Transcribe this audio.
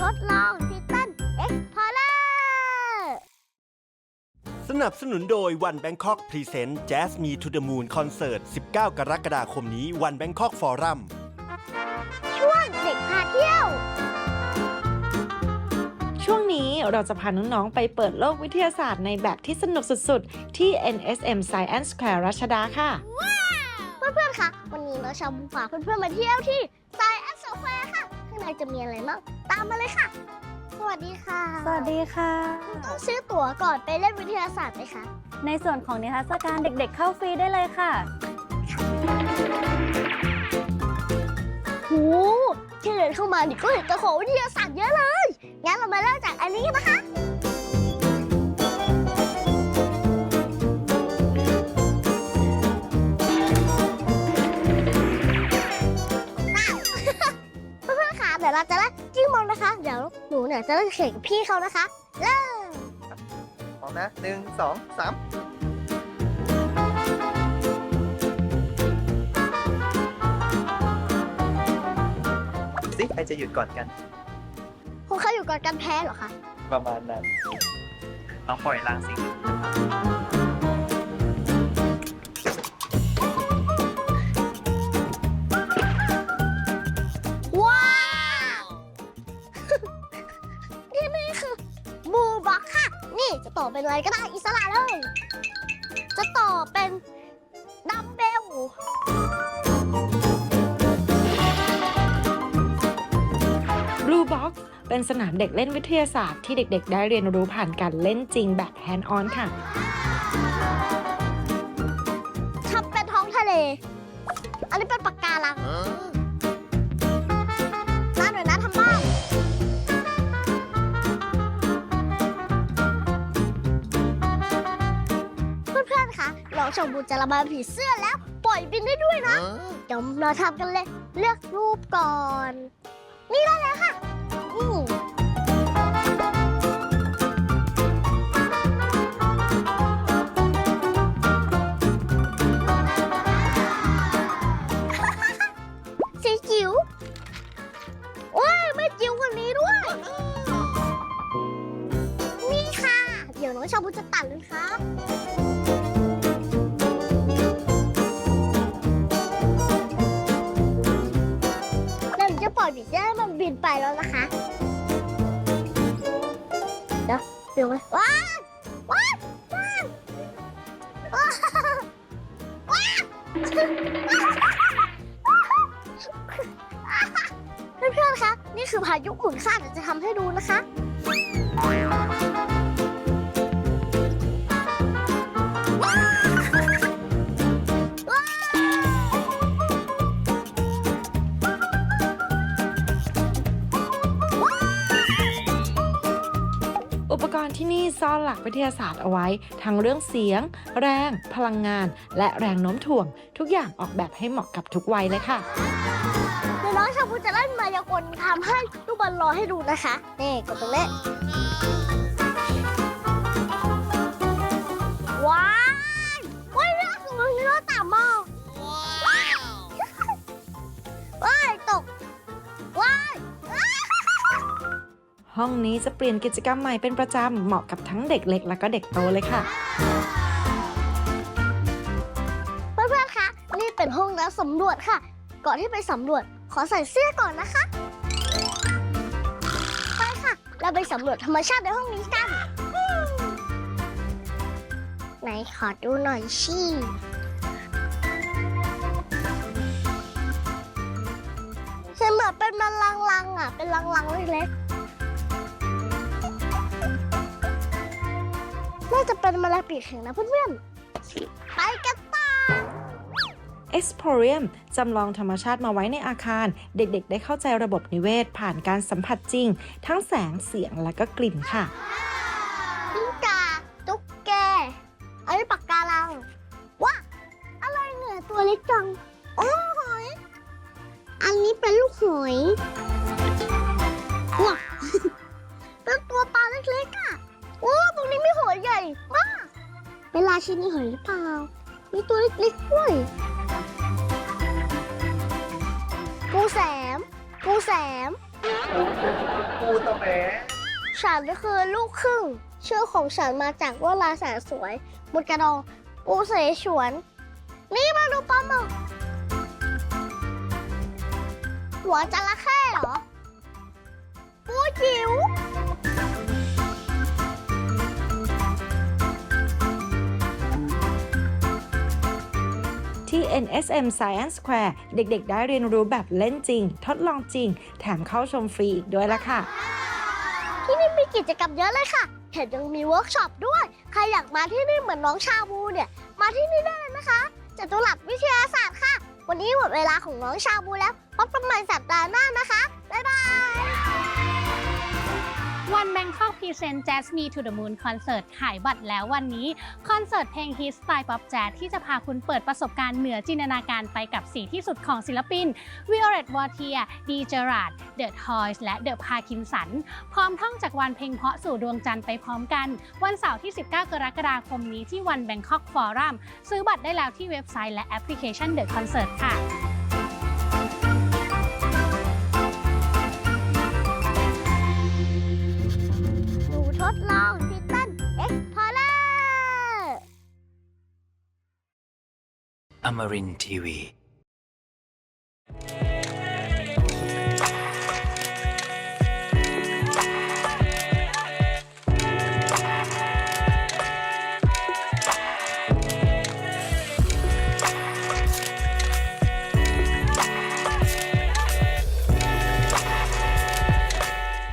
ทดลองทิตันเอ็กพอร์เลอร์สนับสนุนโดยวันแบงคอกพรีเซนต์ Jazz Me to the Moon คอนเสิร์ต19 กรกฎาคมนี้วันแบงคอกฟอรัมช่วงเด็กพาเที่ยว ช่วงนี้เราจะพาน้อง ๆ ไปเปิดโลกวิทยาศาสตร์ในแบบที่สนุกสุด ๆ ที่ NSM Science Square รัชดาค่ะ เพื่อนๆ คะ วันนี้เราชาวบุฝากเพื่อนๆ มาเที่ยวที่ไซแอนด์โซแควร์ค่ะ ข้างในจะมีอะไรบ้าง ตามมาเลยค่ะ สวัสดีค่ะสวัสดีค่ะ ต้องซื้อตั๋วก่อนไปเล่นวิทยาศาสตร์ไหมคะในส่วนของนิทรรศการเด็กๆเข้าฟรีได้เลยค่ะโหที่เดินเข้ามานี่ก็เห็นแต่ของวิทยาศาสตร์เยอะเลย งั้นเรามาเริ่มจากอันนี้กันนะคะ หนูเนี่ยจะเล่นเข่งกับพี่เขานะคะ เริ่มพร้อมนะหนึ่งสองสามสิใครจะหยุดก่อนกัน คุณเขาอยู่ก่อนกันแพ้เหรอคะ ประมาณนั้นน้องปล่อยล้างสิ่ เป็นอะไรก็ได้อิสระเลย จะต่อเป็นดัมเบล Blue Box เป็นสนามเด็กเล่นวิทยาศาสตร์ที่เด็กๆ ได้เรียนรู้ผ่านการเล่นจริงแบบ hand on ค่ะทำเป็นท้องทะเล อันนี้เป็นปากการัง เพื่อนๆคะน้องชมบูจะระบายผีเสื้อแล้ว ปล่อยบินได้ด้วยนะ เดี๋ยวเราทำกันเลย เลือกรูปก่อน นี่ได้แล้วค่ะอืมสีจิ๋วโอ้ยไม่จิ๋วกว่านี้ด้วย นี่ค่ะ เดี๋ยวน้องชาบูจะตัดเลยครับ มันบินไปแล้วนะคะเดี๋ยวเดี๋ยวไปว้าวว้าวว้าวว้าว้าเพื่อนๆคะนี่คือพายุหมุนค่ะเดี๋ยวจะทำให้ดูนะคะ ที่นี่ซ่อนหลักวิทยาศาสตร์เอาไว้ ทั้งเรื่องเสียง แรง พลังงาน และแรงโน้มถ่วง ทุกอย่างออกแบบให้เหมาะกับทุกวัยเลยค่ะเดี๋ยวน้องชาพูจะเล่นมายากลทำให้ลูกบอลลอยให้ดูนะคะ นี่กดตรงนี้ ห้องนี้จะเปลี่ยนกิจกรรมใหม่เป็นประจำ เหมาะกับทั้งเด็กเล็กและก็เด็กโตเลยค่ะ เพื่อนๆ คะ นี่เป็นห้องน้ำสำรวจค่ะ ก่อนที่ไปสำรวจ ขอใส่เสื้อก่อนนะคะ ไปค่ะ เราไปสำรวจธรรมชาติในห้องนี้กัน ไหนขอดูหน่อยชิเห็นเหมือนเป็นมันลังๆอะ เป็นลังๆเล็กๆ น่าจะเป็นแมลงปีกแข็งนะเพื่อนๆ ไปกันต่อ Exporium จำลองธรรมชาติมาไว้ในอาคาร เด็กๆ ได้เข้าใจระบบนิเวศ ผ่านการสัมผัสจริง ทั้งแสงเสียงและก็กลิ่นค่ะ กิ้งก่าตุ๊กแกอันนี้ปากการังว้าอะไรเนี่ยตัวเล็กจัง โอ้หอย อันนี้เป็นลูกหอย หอยใหญ่มาก เป็นราชินีหอยหรือเปล่า มีตัวเล็กๆด้วยปูแสมปูแสม ปูตะแหมฉันคือลูกครึ่งชื่อของฉันมาจากว่าลาแสนสวยบุตรกระดองปูเสฉวน นี่มาดูปลาหมึกหัวจระเข้เหรอ ปูจิ๋ว ที่ NSM Science Square เด็กๆ ได้เรียนรู้แบบเล่นจริง ทดลองจริง แถมเข้าชมฟรีอีกด้วยละค่ะ ที่นี่มีกิจกรรมเยอะเลยค่ะเห็นยังมีเวิร์กช็อปด้วย ใครอยากมาที่นี่เหมือนน้องชาบูเนี่ย มาที่นี่ได้เลยนะคะจตุรัสวิทยาศาสตร์ค่ะ วันนี้หมดเวลาของน้องชาบูแล้วพบกันใหม่สัป แบงคอกพรีเซนต์ Jazz Me to the Moon คอนเสิร์ตขายบัตรแล้ววันนี้ คอนเสิร์ตเพลงฮิตสไตล์ป๊อปแจ๊สที่จะพาคุณเปิดประสบการณ์เหนือจินตนาการไปกับสีที่สุดของศิลปิน Violet w a t i e r D Gerard The Toys และ The Parkinson พร้อมท่องจากวันเพลงเพาะสู่ดวงจันทร์ไปพร้อมกัน วันเสาร์ที่ 19 กรกฎาคมนี้ที่วันแบงคอกฟอรัมซื้อบัตรได้แล้วที่เว็บไซต์และแอปพลิเคชัน The Concert ค่ะ Amarin TV.